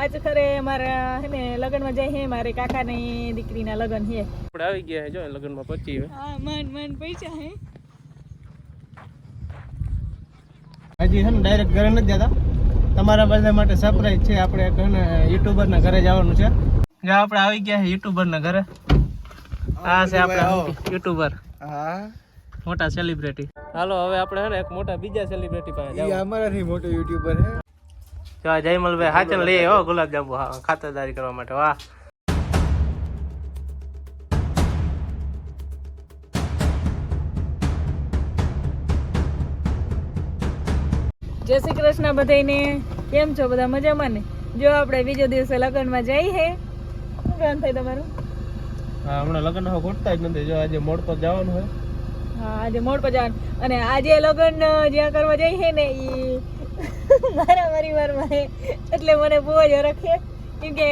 આજ ખરે મારા હે ને લગ્નમાં જાય હે મારે કાકાની દીકરીના લગ્ન હે. આપણે આવી ગયા છે જો લગ્નમાં પચી હા મન મન પૈસા હે. હજી હે ને ડાયરેક્ટ ઘરે નથી જતા. તમારા બધા માટે સરપ્રાઈઝ છે. આપણે છે ને યુટ્યુબરના ઘરે જવાનું છે. જો આપણે આવી ગયા યુટ્યુબર યુટ્યુબરના ઘરે. આ છે આપણે યુટ્યુબર. હા. મોટા સેલિબ્રિટી હાલો હવે આપણે હે ને એક મોટા બીજા સેલિબ્રિટી પાસે એ જાવ. અમારાથી મોટો યુટ્યુબર હે. જયમલભાઈ હાચન લઈ હો ગુલાબજાંબુ. હા ખાતરદારી કરવા માટે વાહ. જય શ્રી કૃષ્ણ બધાને કેમ છો બધા? મજામાં ને? જો આપણે બીજો દિવસે લગ્નમાં જઈ હે. શું કામ થાય તમારું? હા હમણાં લગ્ન ગોઠતા જ નથી. જો આજે મોડ પર જવાનું હોય. હા આજે મોડ પર જવાનું. અને આજે લગ્ન જ્યાં કરવા જઈ હે ને એ મારા પરિવારમાં એટલે મને બહુ જ રખે કેમ કે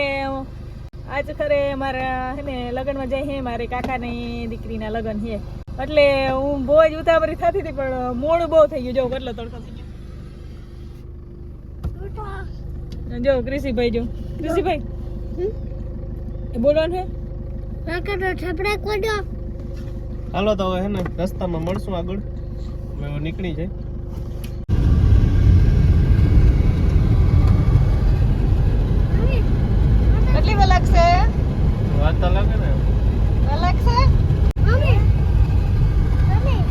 આજ ખરે મારા હે ને લગ્નમાં જાય હે મારે કાકાની દીકરીના લગ્ન છે. એટલે હું બહુ જ ઉતાવળી થતી હતી પણ મોડું બહુ થઈ ગયું. જો કેટલો તડકો થઈ ગયો. જો ક્રિશીભાઈ જો. ક્રિશીભાઈ એ બોલવાનું છે હાલો તો હવે હે ને રસ્તામાં મળશું આગળ. નીકળી જાય. વાર લાગશે વાત તો લાગે ને? વાર લાગશે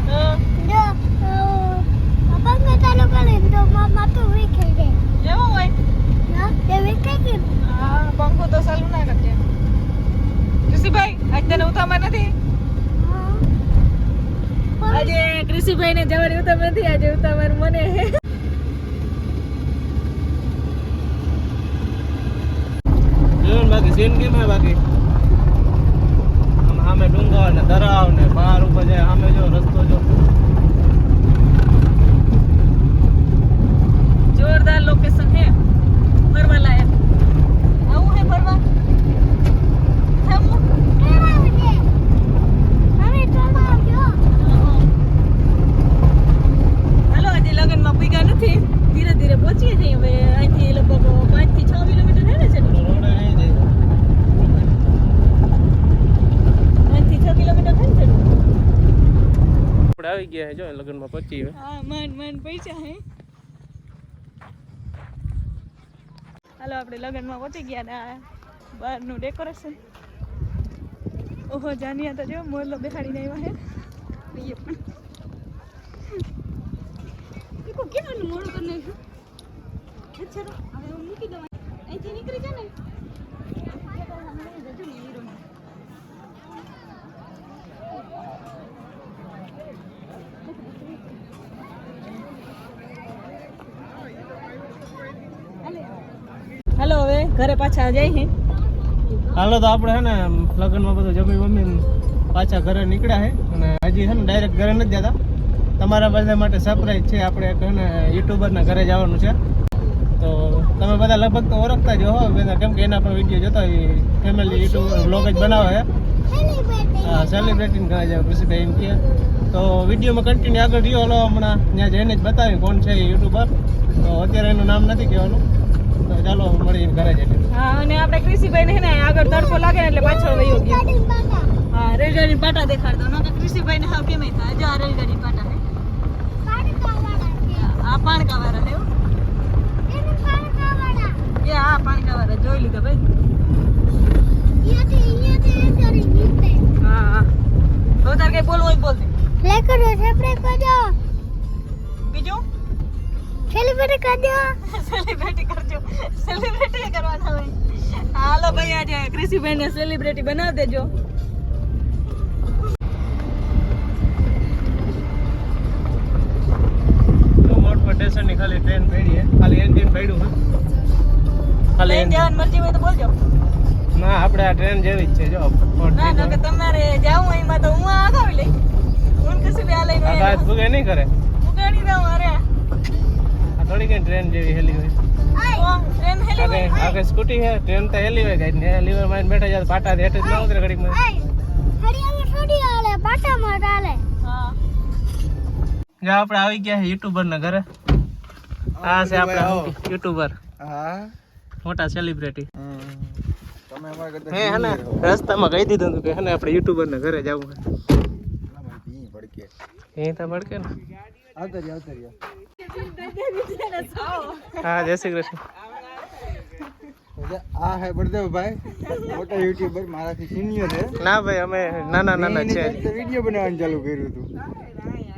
હા. એવો હોય? હા? પંખો તો ચાલુ ના કરજે. કૃષિભાઈ આજ તને ઉતામાં નથી? આજે કૃષિભાઈ ને જવાની ઉતામ નથી આજે ઉતામર મને હે જોયું ને બાકી હે બાકી? સામે ડુંગર ને ધરાવ ને બહાર ઉપર જાય સામે જો રસ્તો જો. જોરદાર લોકેશન હે, ફરવા લાયક. આવું હે ફરવા આવું? હાલો આજે લગનમાં પૂગ્યા નથી ધીરે ધીરે પહોંચીએ છીએ હવે અહીંથી લગભગ પાંચથી છ કિલોમીટર હે ને છે રોડે નહીં જાય પાંચથી છ કિલોમીટર થાય ને છે આપણે આવી ગયા છે જો લગ્નમાં પચી હા, મન મન પૈસા હે. હાલો, આપણે લગ્નમાં પહોંચી ગયા ને બહારનું ડેકોરેશન ઓહો, જાનિયા તો જો મોરલો બેહાડીને આવ્યા હે. એ પણ કેવાનું મોડું કરી નાખ્યું અચ્છા હવે મૂકી દઉં. અહીંથી નીકળી જા ને હાલો હવે ઘરે પાછા જઈ હે. હાલો તો આપણે હે ને, લગ્નમાં બધું જમી મમ્મી પાછા ઘરે નીકળ્યા છે અને હજી હે ને ડાયરેક્ટ ઘરે નથી જતા. તમારા બધા માટે સરપ્રાઈઝ છે, આપણે એક છે ને યુટ્યુબરના ઘરે જવાનું છે. તો તમે બધા લગભગ તો ઓળખતા જ હો, બધા કેમ કે એના પણ વીડિયો જોતા હોય ફેમિલી યુટ્યુબ બ્લોગ જ બનાવે છે હા સેલિબ્રેટિંગ ઘરે જાવ કૃષિભાઈ એમ કહે. તો વિડીયોમાં કન્ટિન્યુ આગળ રહ્યો, હલો હમણાં ત્યાં જઈને જ બતાવી કોણ છે યુટ્યુબર તો અત્યારે એનું નામ નથી કહેવાનું. ચાલો મળી ઘરે જઈએ હા અને આપણે કૃષિભાઈ ને હે ને આગળ તડકો લાગે એટલે પાછળ વયો ગયો. હા રેલગાડી પાટા દેખાડતો દો કે કૃષિભાઈ ને હાવ કેમ થાય જો આ રેલગાડી પાટા હે. આ પાણકા વાળા હે. એ આ પાણકા વાળા જોઈ લીધા ભાઈ. હા હા. હવે તારે કઈ બોલવું હોય બોલ દે બીજું? સેલિબ્રિટી કરજો. સેલિબ્રિટી કરવાના હોય. હાલો ભાઈ આજે કૃષિભાઈ ને સેલિબ્રિટી બનાવી દેજો. મોટ પર ખાલી ટ્રેન પડી ખાલી એન્જિન પડ્યું છે ખાલી લઈને મરજી હોય તો બોલજો. ના આપણે આ ટ્રેન જેવી જ છે જો. ના ના કે તમારે જાવું એમાં તો હું આગાવી લઈ. હું કૃષિભાઈ આ લઈને આકાશ ભૂગે નહીં કરે. ઉગાડી દઉં અરે થોડી કઈ ટ્રેન જેવી હેલી હોય. તો ટ્રેન હેલી આગે હોય આગે સ્કૂટી હે ટ્રેન તો હેલી હોય કઈ ને હોયમાં બેઠા જાય પાટા હેઠે જ ના ઉતરે ઘડી માં. જો આપણે આવી ગયા છે યુટ્યુબર ના ઘરે. આ છે આપણે યુટ્યુબર હા. મોટા સેલિબ્રિટી તમે અમારા કરતા હે હે ને રસ્તામાં કહી દીધું હતું કે હે ને આપણે યુટ્યુબર ને ઘરે જવું ભડકે. એ તો ભડકે ને. આવતા રહ્યા આવતા રહ્યા હા જય શ્રી કૃષ્ણ. આ હે બળદેવભાઈ મોટા યુટ્યુબર મારાથી સિનિયર છે ના ભાઈ અમે નાના નાના છે વિડિયો બનાવવાનું ચાલુ કર્યું હતું.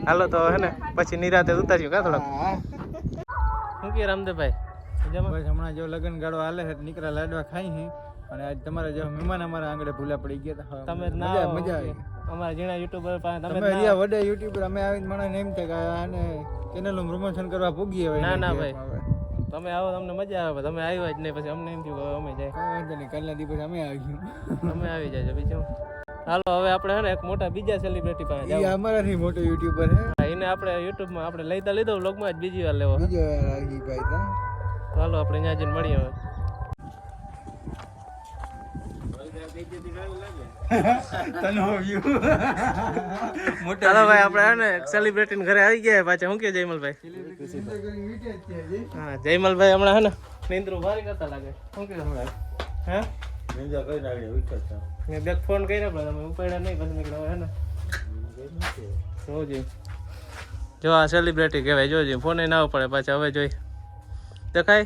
હાલો તો હે ને પછી નિરાતે ઉતાર્યું કા થોડા હું શું કે રામદેવભાઈ? બસ હમણાં જો લગન ગાળો હાલે છે નીકળા લાડવા ખાઈ હે. અને આજ તમારા જેવા મહેમાન અમારા આંગળે ભૂલા પડી ગયા હતા. તમે મજા આવી અમારા જીણા યુટ્યુબર પાસે તમે રહ્યા વડે યુટ્યુબર અમે આવીને મને એમ કે આને ચેનલનું પ્રમોશન કરવા પૂગીએ હવે ના, ના, ભાઈ. તમે આવો તમને મજા આવે. તમે આવ્યા જ નહીં પછી અમને એમ થયું અમે જાય. વાંધો નહીં કાલના દિવસે અમે આવી અમે આવી જાય બીજું? હાલો હવે આપણે હે ને એક મોટા બીજા સેલિબ્રિટી પાસે જાવ. અમારા થી મોટો યુટ્યુબર હે. એને આપણે યુટ્યુબમાં આપણે લઈતા લીધો વ્લોગમાં જ બીજી વાર લેવો. બીજી વાર આવી ભાઈ તા. હાલો આપણે ન્યાજીન જઈને મળીએ હવે. તનો વ્યૂ ચાલો ભાઈ આપણે ને સેલિબ્રિટી ઘરે આવી ગયા. પાછા શું કે જયમલભાઈ? હા જયમલભાઈ હમણાં હે ને નિંદ્રું ભારી કરતા લાગે. શું કે હમણાં? હે? મેં બેક ફોન કર્યો પણ તમે ઉપાડ્યા નહીં પછી મેં હે ને. જોજી. જો આ સેલિબ્રિટી કહેવાય જોજી. ફોને ના પડે પાછા હવે જોઈ. દેખાય?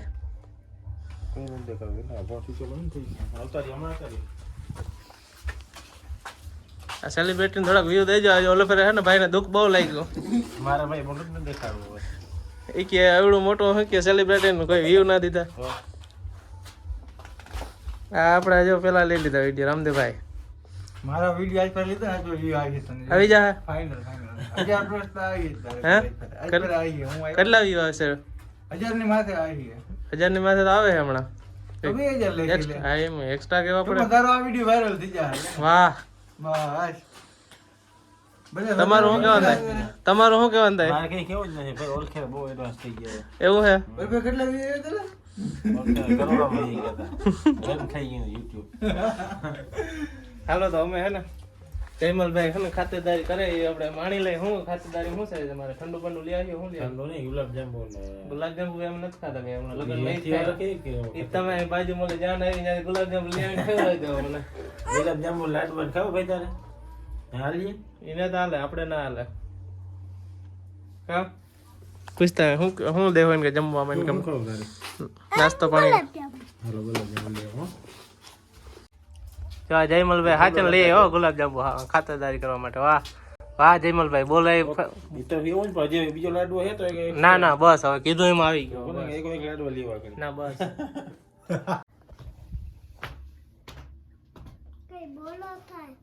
આ સેલિબ્રિટી થોડાક વ્યૂ દેજો. આજે ઓલો ફેરે હે ને ભાઈને દુઃખ બહુ લાગ્યું. મારા ભાઈ મોટું નથી દેખાડવું હોય. એ કે એવડું મોટું શું કે સેલિબ્રિટી નું કોઈ વ્યૂ ના દીધા. આ આપણે જો પેલા લઈ લીધા વીડિયો રામદેવભાઈ. મારા વીડિયો આજ પર લીધા આજ વ્યૂ આવી છે આવી જા. ફાઇનલ ફાઇનલ હે? કેટલા વ્યૂ આવશે? હજારની માથે આવી હજારની માથે તો આવે હમણાં. એક્સ્ટ્રા કેવા પડે ટૂંકમાં આ વિડિયો વાયરલ થઈ જાય. વાહ. બસ. તમારું શું કહેવાનું થાય? તમારું શું કહેવાનું થાય? મારે કઈ કેવું જ નથી. ભાઈ ઓળખે બહુ એડવાન્સ થઈ ગયા. એવું છે બરાબર કેટલા વ્યૂ આવ્યા ઓળખે થઈ ગયા હતા. થઈ ગયું યુટ્યુબ હાલો તો અમે હે ને જયમલભાઈ હે ને ખાતેદારી કરે એ આપણે માણી લઈ શું ખાતેદારી શું છે તમારે ઠંડુ બંડુ લઈ આવ્યો શું લઈ આવ્યો ઠંડો નહીં ગુલાબ જાંબુ ગુલાબ જાંબુ એમ નથી ખાતા ભાઈ હમણાં લગ્ન નહીં થયા કે તમે બાજુ મને જાન આવી ત્યાં ગુલાબજાંબુ લઈ આવીને ખવડાવી દો મને ગુલાબ જાંબુ લાડવા ખાવ ભાઈ તારે. હાલીએ? એને તો હાલે આપણે ના હાલે. હા? પૂછતા હું શું દેવો કે જમવામાં? નાસ્તો પાણી. હાલો ગુલાબ જાંબુ લે હો. જો જયમલભાઈ હાચન લઈ આવ્યો ગુલાબજાંબુ હા ખાતરદારી કરવા માટે વાહ. વાહ જયમલભાઈ બોલાય. તો એવું જ પણ બીજો લાડવો હે તો ના ના બસ હવે કીધું એમાં આવી ગયો એક એક લાડવો લેવા ના બસ. બોલો થાય.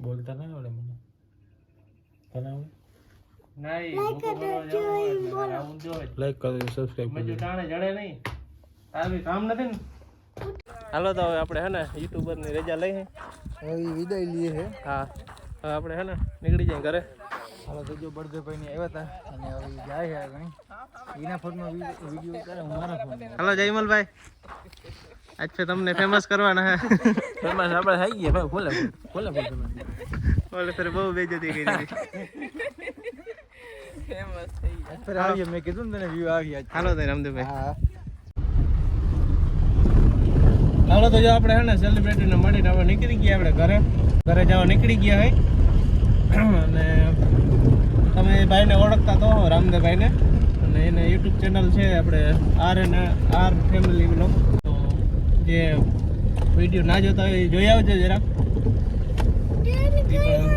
બોલતા ના આવડે મને. તને આવડે? નહીં. લાઈક કરો સબસ્ક્રાઇબ બીજું ટાણે જડે નહીં. તારે કામ નથી ને? હાલો તો હવે આપણે હે ને યુટ્યુબરની રજા લઈ હે. હવે વિદાય લઈએ છે હા. હવે આપણે હે ને નીકળી જાય ઘરે. હાલો તો જો બળદેવભાઈ ની આવ્યા હતા અને હવે જાય છે ઘણી એના ફોનમાં વીડિયો ઉતારે હું મારા ફોન હાલો જયમલભાઈ આજ છે તમને ફેમસ કરવાના હે. ફેમસ આપણે થઈ ગયા ભાઈ ખોલે ખોલે ઓલે ફેર બહુ બેજતી કરી હતી. અત્યારે આવીએ મેં કીધું ને તને વ્યૂ આવી હાલો તો રામદેવભાઈ. હા. તો જો આપણે હે ને સેલિબ્રિટીને મળીને હવે નીકળી ગયા આપણે ઘરે. ઘરે જવા નીકળી ગયા હોય અને તમે એ ભાઈને ઓળખતા તો હો, રામદેવભાઈને. અને એને યુટ્યુબ ચેનલ છે આપણે R N R family blog તો જે વીડિયો ના જોતા હોય એ જોઈ આવજો જરાક.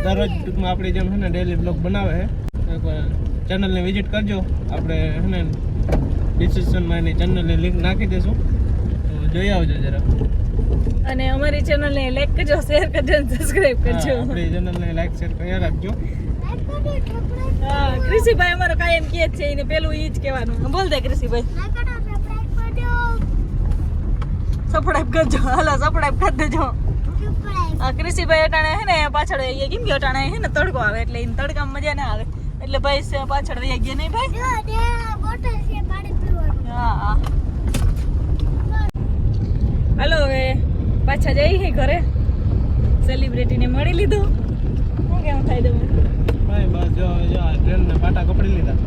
દરરોજ ટૂંકમાં આપણી જેમ છે ને ડેલી બ્લોગ બનાવે છે ચેનલને વિઝિટ કરજો. આપણે હે ને ડિસ્ક્રિપ્શનમાં એની ચેનલની લિંક નાખી દઈશું જોઈ આવજો જરાક. અને અમારી ચેનલને લાઈક કરજો શેર કરજો અને સબસ્ક્રાઇબ કરજો. હા, આપણી ચેનલને લાઈક શેર કરી રાખજો. હા કૃષિભાઈ અમારો કાયમ કહે જ છે એને પેલું ઈ જ કહેવાનું. બોલ દે કૃષિભાઈ. સબસ્ક્રાઇબ કરજો. હાલો સબસ્ક્રાઇબ કરી દેજો. આ કૃષિભાઈ અટાણે હે ને પાછળ એ કેમ કે અટાણે હે ને તડકો આવે એટલે એને તડકામાં મજા ના આવે. એટલે ભાઈ પાછળ વહી ગયા નહીં ભાઈ? હા હા. હાલો હવે. પાછા જઈએ ઘરે. સેલિબ્રિટીને મળી લીધું. હું કેમ થાય તમે પાટા કપડી લીધા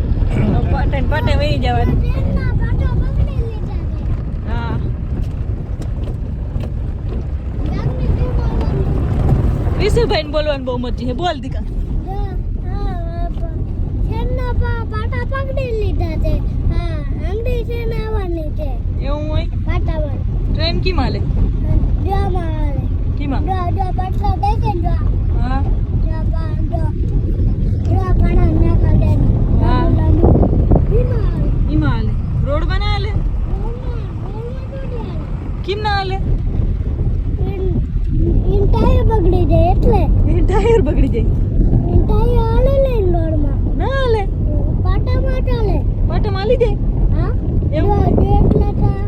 પાટણ પાટે વહી જવાનું વિશુભાઈ બોલવાનું બહુ મજી છે બોલ દીકા પાટા પકડી લીધા છે હા. અંગડી છે ને આવવાની છે. એવું હોય? પાટા ટ્રેન કી માલે ના હાલે રોડ બના હાલે કેમ ના હાલે? ટાયર બગડી જાય. એટલે ટાયર બગડી જાય. ટાયર હાલે લઈને રોડમાં? ના હાલે. પાટા માં ચાલે પાટા માલી જાય હા એવું જો એટલે તા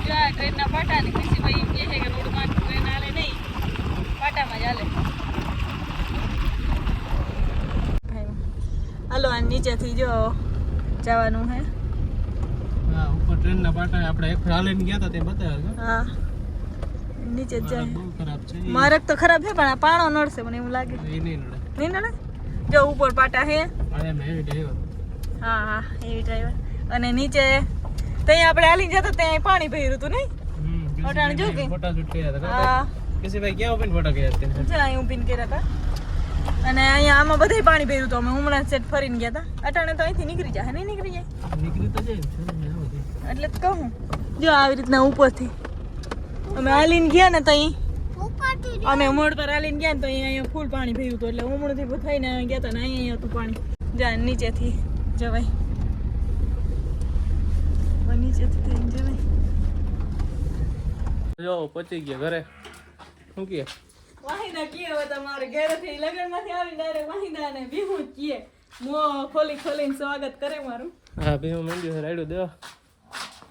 જો આ ટ્રેનના પાટા ને વિશુભાઈ એમ કહે છે કે રોડમાં ટ્રેન હાલે નહીં પાટામાં જ હાલે હાલો આ નીચેથી જો જવાનું હે? હા ઉપર ટ્રેનના પાટા આપણે એક હાલીને ગયા હતા તે બતાવ્યો હા. નીચે જ જાય. બહુ ખરાબ છે. મારક તો ખરાબ છે પણ આ પાણો નડશે મને એવું લાગે. એ નહીં નડે. નહીં નડે? જો ઉપર પાટા હે. અરે મેં હેવી ડ્રાઈવર હા હા એવી ડ્રાઈવર અને નીચે ત્યાં આપણે હાલીને જતા ત્યાં પાણી ભર્યું હતું નહીં? ફોટા જો કે? ફોટા શૂટ કર્યા હતા હા. કિસી ભાઈ ક્યાં ઉભીને ફોટા કર્યા હતા જો અહીં ઊભીને કર્યા હતા. અને અહીંયા આમાં બધે પાણી ભર્યું હતું. અમે હમણાં સેટ ફરીને ગયા હતા અટાણે તો અહીંથી નીકળી જાય. નહીં નીકળી જાય? નીકળી તો જાય. એટલે જ કહું. જો આવી રીતના ઉપરથી. અમે હાલીને ગયા ને તો અહીં. અમે મોડ પર હાલીને ગયા ને તો અહીંયા ફૂલ પાણી ભર્યું હતું. એટલે ઉમળથી થઈને ગયા હતા ને અહીંયા હતું પાણી. જ્યાં નીચેથી જવાય. નીચેથી થઈને જવાય. જો પચી ગયા ઘરે. શું કહે? વાહિદા કીએ હવે તમારે ઘરેથી લગનમાંથી આવી ડાયરેક્ટ વાહિદા ને બિહુ જ કીએ. મો ખોલી ખોલીને સ્વાગત કરે મારું. હા બીહુ મંડ્યું છે રાયડું દેવા.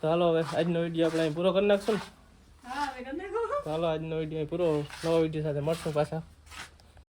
તો હાલો હવે આજનો વીડિયો આપણે પૂરો કરી નાખશું ને? હા હવે કરી નાખો. ચાલો આજનો વીડિયો પૂરો નવો વીડિયો સાથે મળશું પાછા.